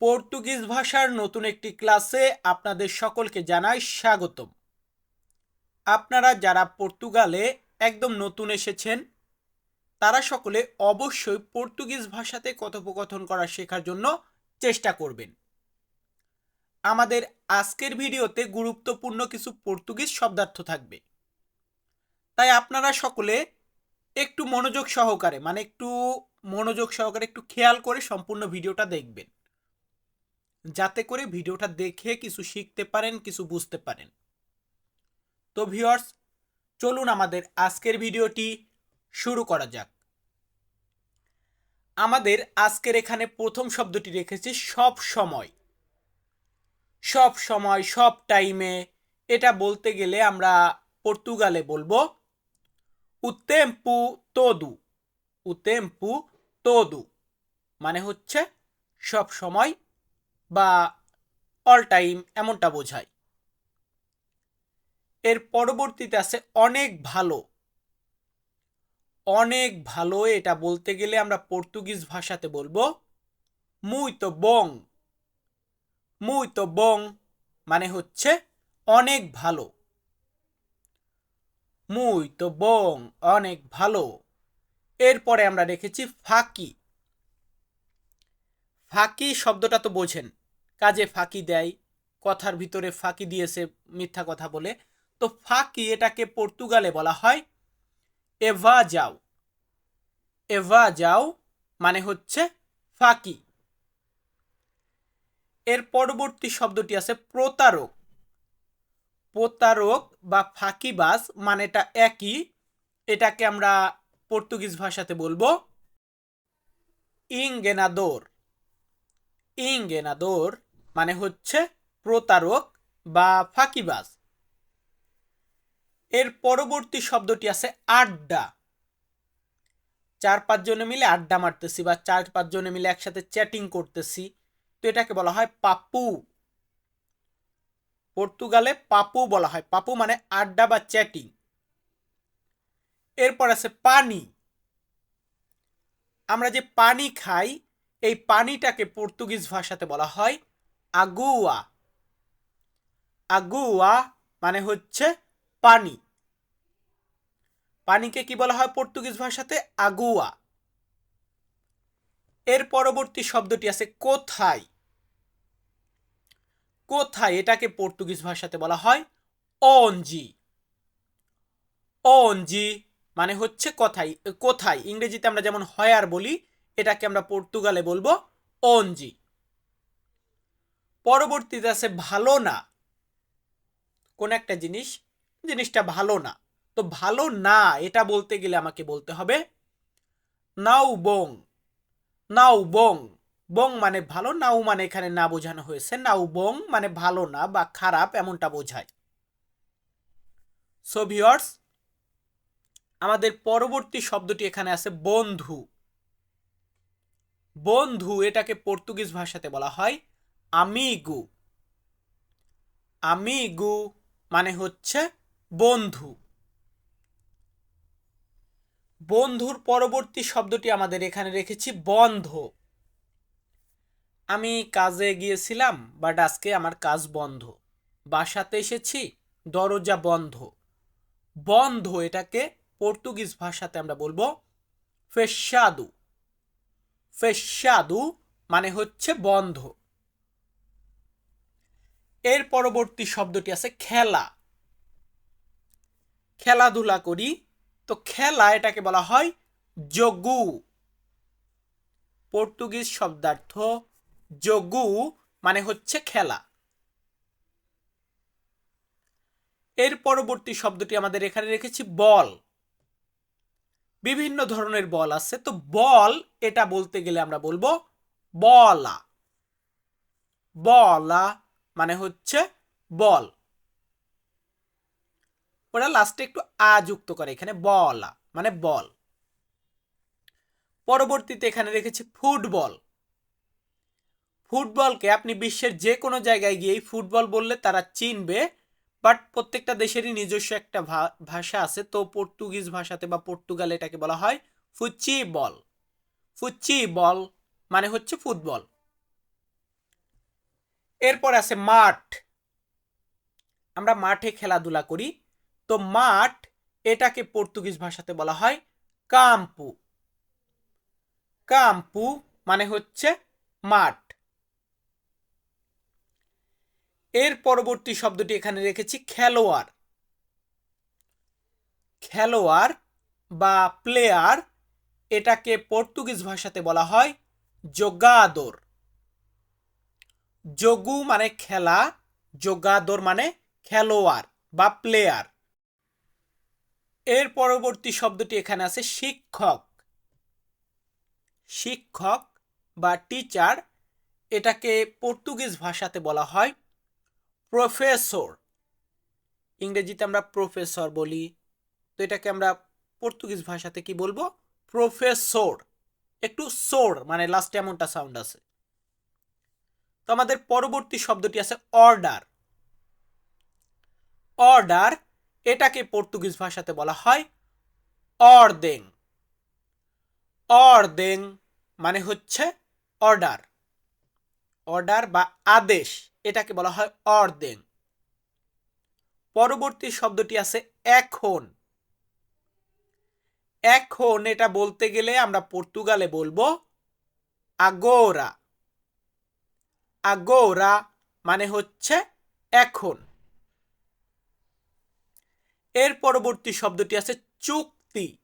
Portuguese ভাষার নতুন একটি ক্লাসে আপনাদের সকলকে জানাই স্বাগতম। আপনারা যারা পর্তুগালে একদম নতুন এসেছেন, তারা সকলে অবশ্যই পর্তুগিজ ভাষাতে কথোপকথন করা শেখার জন্য চেষ্টা করবেন। আমাদের আজকের ভিডিওতে গুরুত্বপূর্ণ কিছু পর্তুগিজ শব্দার্থ থাকবে। তাই আপনারা সকলে একটু মনোযোগ সহকারে মানে একটু মনোযোগ সহকারে একটু খেয়াল করে সম্পূর্ণ ভিডিওটা দেখবেন। যাতে করে ভিডিওটা দেখে কিছু শিখতে পারেন, কিছু বুঝতে পারেন। তো ভিউয়ার্স, চলুন আমাদের আজকের ভিডিওটি শুরু করা যাক। আমাদের আজকের এখানে প্রথম শব্দটি রেখেছি, সব সময়। সব সময়, সব টাইমে। এটা বলতে গেলে আমরা পর্তুগালে বলব, উত্তেম্পু তোদু। উত্তেম্পু তোদু মানে হচ্ছে সব সময় বা অল টাইম এমনটা বোঝায়। এর পরবর্তীতে আছে অনেক ভালো। অনেক ভালো এটা বলতে গেলে আমরা পর্তুগিজ ভাষাতে বলব মুই তো বং মুই তো বং মানে হচ্ছে অনেক ভালো। মুই তো বং অনেক ভালো। এরপরে আমরা রেখেছি ফাঁকি। ফাঁকি শব্দটা তো বোঝেন। কাজে ফাঁকি দেয়, কথার ভিতরে ফাঁকি দিয়েছে মিথ্যা কথা বলে। তো ফাঁকি এটাকে পর্তুগালে বলা হয় এভা যাও। এভা যাও মানে হচ্ছে ফাঁকি। এর পরবর্তী শব্দটি আছে প্রতারক। প্রতারক বা ফাঁকিবাজ মানেটা একই। এটাকে আমরা পর্তুগিজ ভাষাতে বলব ইংগেনাদোর ইংগেনাদোর মানে হচ্ছে প্রতারক বা ফাঁকিবাজ। এর পরবর্তী শব্দটি আছে আড্ডা। চার পাঁচ জনে মিলে আড্ডা মারতেছি বা চার পাঁচ জনে মিলে একসাথে চ্যাটিং করতেছি। তো এটাকে বলা হয় পাপু। পর্তুগালে পাপু বলা হয়। পাপু মানে আড্ডা বা চ্যাটিং। এরপর আছে পানি। আমরা যে পানি খাই, এই পানিটাকে পর্তুগিজ ভাষাতে বলা হয় আগুয়া। আগুয়া মানে হচ্ছে পানি। পানিকে কি বলা হয় পর্তুগিজ ভাষাতে? আগুয়া। এর পরবর্তী শব্দটি আছে কোথায়? কোথায়? এটাকে পর্তুগিজ ভাষাতে বলা হয় অনজি অনজি মানে হচ্ছে কথাই কোথায়? ইংরেজিতে আমরা যেমন হয়ার বলি, এটাকে আমরা পর্তুগালে বলব অনজি পরবর্তীতে আছে ভালো না। কোন একটা জিনিস, জিনিসটা ভালো না। তো ভালো না, এটা বলতে গেলে আমাকে বলতে হবে নাও বং। নাও বং। বং মানে ভালো, নাও মানে এখানে না বোঝানো হয়েছে। নাও বং মানে ভালো না বা খারাপ এমনটা বোঝায়। সো ভিওর্স আমাদের পরবর্তী শব্দটি এখানে আছে বন্ধু। বন্ধু এটাকে পর্তুগিজ ভাষাতে বলা হয় আমিগু আমিগু মানে হচ্ছে বন্ধু। বন্ধুর পরবর্তী শব্দটি আমাদের এখানে রেখেছি বন্ধ। আমি কাজে গিয়েছিলাম বাট আজকে আমার কাজ বন্ধ। বাসাতে এসেছি, দরজা বন্ধ। বন্ধ এটাকে পর্তুগিজ ভাষাতে আমরা বলব ফেসাদু। ফেসাদু মানে হচ্ছে বন্ধ। এর পরবর্তী শব্দটি আছে খেলা। খেলাধুলা করি, তো খেলা এটাকে বলা হয় যোগু। পর্তুগিজ শব্দার্থ যোগু মানে হচ্ছে খেলা। এর পরবর্তী শব্দটি আমাদের এখানে রেখেছি বল। বিভিন্ন ধরনের বল আছে, তো বল এটা বলতে গেলে আমরা বলব বলা। বলা মানে হচ্ছে বল। ওরা লাস্টে একটু আ যুক্ত করে, এখানে বলা মানে বল। পরবর্তীতে এখানে রেখেছি ফুটবল। ফুটবলকে আপনি বিশ্বের যে কোনো জায়গায় গিয়েই ফুটবল বললে তারা চিনবে, বাট প্রত্যেকটা দেশেরই নিজস্ব একটা ভাষা আছে, তো পর্তুগিজ ভাষাতে বা পর্তুগাল এটাকে বলা হয় ফুচি বল। ফুচি বল মানে হচ্ছে ফুটবল। এরপর আছে মাঠ। আমরা মাঠে খেলাধুলা করি। তো মাঠ এটাকে পর্তুগিজ ভাষাতে বলা হয় কাম্পু। কাম্পু মানে হচ্ছে মাঠ। এর পরবর্তী শব্দটি এখানে রেখেছি খেলোয়াড়। খেলোয়াড় বা প্লেয়ার এটাকে পর্তুগিজ ভাষাতে বলা হয় যোগাদর যোগু মানে খেলা যোগাদর মানে খেলোয়াড় বা প্লেয়ার এর পরবর্তী শব্দটি এখানে আছে শিক্ষক। শিক্ষক বা টিচার এটাকে পর্তুগিজ ভাষাতে বলা হয় প্রফেসর ইংরেজিতে আমরা প্রফেসর বলি। তো এটাকে আমরা পর্তুগিজ ভাষাতে কি বলব? প্রফেসর একটু সোর মানে লাস্টে এমনটা সাউন্ড আছে। তো আমাদের পরবর্তী শব্দটি আছে অর্ডার অর্ডার এটাকে পর্তুগিজ ভাষাতে বলা হয় অর্দেং অর্দেং মানে হচ্ছে অর্ডার অর্ডার বা আদেশ, এটাকে বলা হয় অর্দেং পরবর্তী শব্দটি আছে এখন. এখন এটা বলতে গেলে আমরা পর্তুগালে বলব আগোরা আগোরা মানে হচ্ছে এখন। এর পরবর্তী শব্দটি আছে চুক্তি।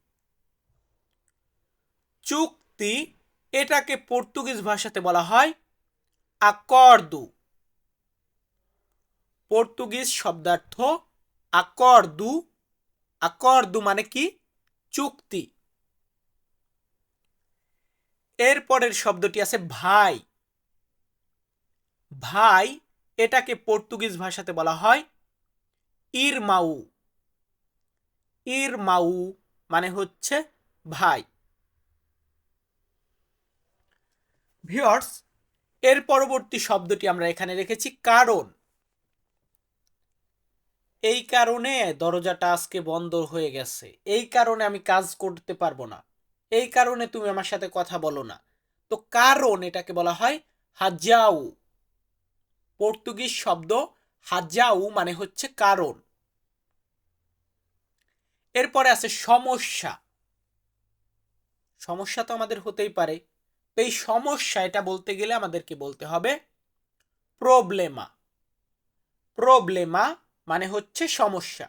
চুক্তি এটাকে পর্তুগিজ ভাষাতে বলা হয় আকর্দু। পর্তুগিজ শব্দার্থ আকর্দু। আকর্দু মানে কি? চুক্তি। এরপরের শব্দটি আছে ভাই। ভাই এটাকে পর্তুগিজ ভাষাতে বলা হয় ইরমাউ। ইরমাউ মানে হচ্ছে ভাই। ভিওর্স এর পরবর্তী শব্দটি আমরা এখানে রেখেছি কারণ। এই কারণে দরজাটা আজকে বন্ধ হয়ে গেছে। এই কারণে আমি কাজ করতে পারব না। এই কারণে তুমি আমার সাথে কথা বলো না। তো কারণ এটাকে বলা হয় হাজাউ। পর্তুগিজ শব্দ হাজাউ মানে হচ্ছে কারণ। এরপরে আছে সমস্যা। সমস্যা তো আমাদের হতেই পারে। তো এই সমস্যা, এটা বলতে গেলে আমাদেরকে বলতে হবে প্রবলেমা। প্রবলেমা মানে হচ্ছে সমস্যা।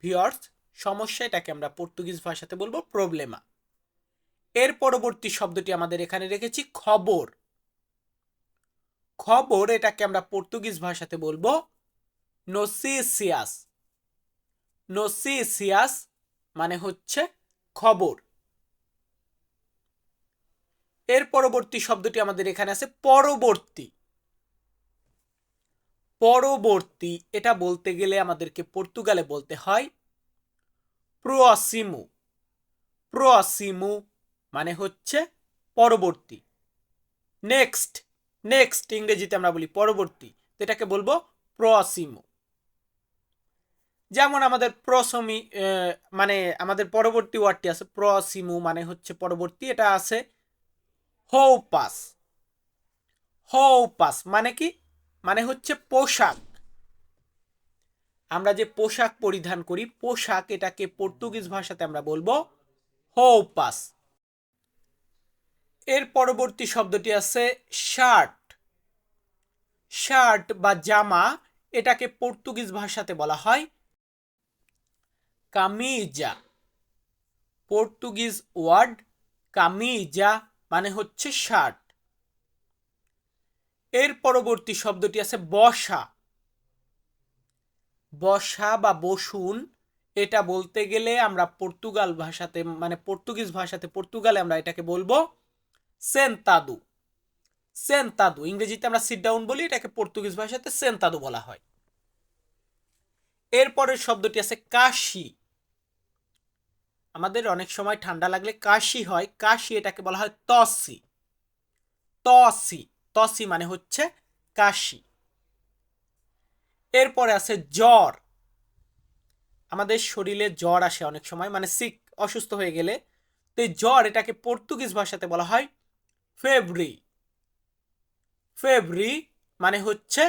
ভিওর্স, সমস্যা এটাকে আমরা পর্তুগিজ ভাষাতে বলব প্রবলেমা। এর পরবর্তী শব্দটি আমাদের এখানে রেখেছি খবর। খবর, এটাকে আমরা পর্তুগিজ ভাষাতে বলব নোসিসিয়াস। নোসিসিয়াস মানে হচ্ছে খবর। এর পরবর্তী শব্দটি আমাদের এখানে আছে পরবর্তী। পরবর্তী, এটা বলতে গেলে আমাদেরকে পর্তুগালে বলতে হয় প্রোয়াসিমু। প্রোয়াসিমু মানে হচ্ছে পরবর্তী। নেক্সট নেক্সট ইংরেজিতে আমরা বলি পরবর্তী এটাকে বলব প্রোয়াসিমু যেমন আমাদের প্রসমি মানে আমাদের পরবর্তী ওয়ার্ডটি আছে প্রসিমু মানে হচ্ছে পরবর্তী, এটা আছে হৌপাস। হৌপাস মানে কি? মানে হচ্ছে পোশাক। আমরা যে পোশাক পরিধান করি, পোশাক এটাকে পর্তুগিজ ভাষাতে আমরা বলব হৌপাস। এর পরবর্তী শব্দটি আছে শার্ট। শার্ট বা জামা এটাকে পর্তুগিজ ভাষাতে বলা হয় কামিজা। পর্তুগিজ ওয়ার্ড কামিজা মানে হচ্ছে শার্ট। এর পরবর্তী শব্দটি আছে বসা। বসা বা বসুন, এটা বলতে গেলে আমরা পর্তুগাল ভাষাতে মানে পর্তুগিজ ভাষাতে পর্তুগালে আমরা এটাকে বলব সেন্তাদু। সেন্তাদু, ইংরেজিতে আমরা সিট ডাউন বলি, এটাকে পর্তুগিজ ভাষাতে সেন্তাদু বলা হয়। এরপরের শব্দটি আছে কাশি। আমাদের অনেক সময় ঠান্ডা লাগলে কাশি হয়, কাশি এটাকে বলা হয় তসি। তসি তসি মানে হচ্ছে কাশি। এরপরে আছে জ্বর। আমাদের শরীরে জ্বর আসে অনেক সময় মানে সিক অসুস্থ হয়ে গেলে। তো জ্বর এটাকে পর্তুগিজ ভাষাতে বলা হয় ফেব্রি ফেব্রি মানে হচ্ছে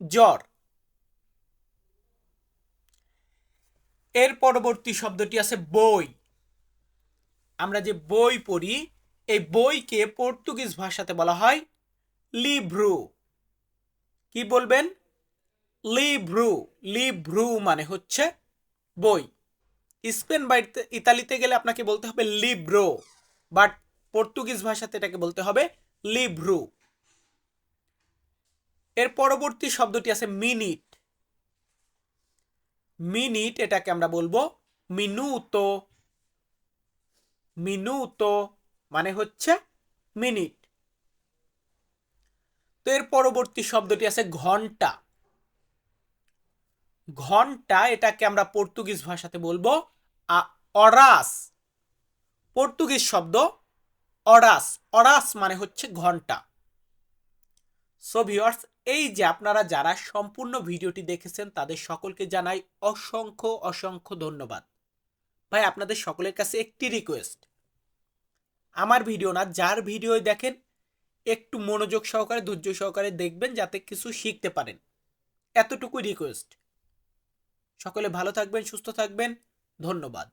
জ্বর। এর পরবর্তী শব্দটি আছে বই। আমরা যে বই পড়ি, এই বইকে পর্তুগিজ ভাষাতে বলা হয় লিভ্রু কি বলবেন? লিভ্রু লিভ্রু মানে হচ্ছে বই। স্পেন বা ইতালিতে গেলে আপনাকে বলতে হবে লিব্রো, বাট পর্তুগিজ ভাষাতে এটাকে বলতে হবে লিভ্রু এর পরবর্তী শব্দটি আছে মিনিট। মিনিট এটাকে আমরা বলব মিনুতো। মিনুতো মানে হচ্ছে মিনিট। তো এর পরবর্তী শব্দটি আছে ঘণ্টা। ঘণ্টা এটাকে আমরা পর্তুগিজ ভাষাতে বলব অরাস। পর্তুগিজ শব্দ অরাস অরাস মানে হচ্ছে ঘণ্টা। সো ভিউয়ার্স এই যে আপনারা যারা সম্পূর্ণ ভিডিওটি দেখেছেন, তাদের সকলকে জানাই অসংখ্য অসংখ্য ধন্যবাদ। ভাই, আপনাদের সকলের কাছে একটি রিকোয়েস্ট আমার ভিডিও না, যার ভিডিও দেখেন, একটু মনোযোগ সহকারে, ধৈর্য সহকারে দেখবেন, যাতে কিছু শিখতে পারেন। এতটুকুই রিকোয়েস্ট সকলে ভালো থাকবেন, সুস্থ থাকবেন। ধন্যবাদ।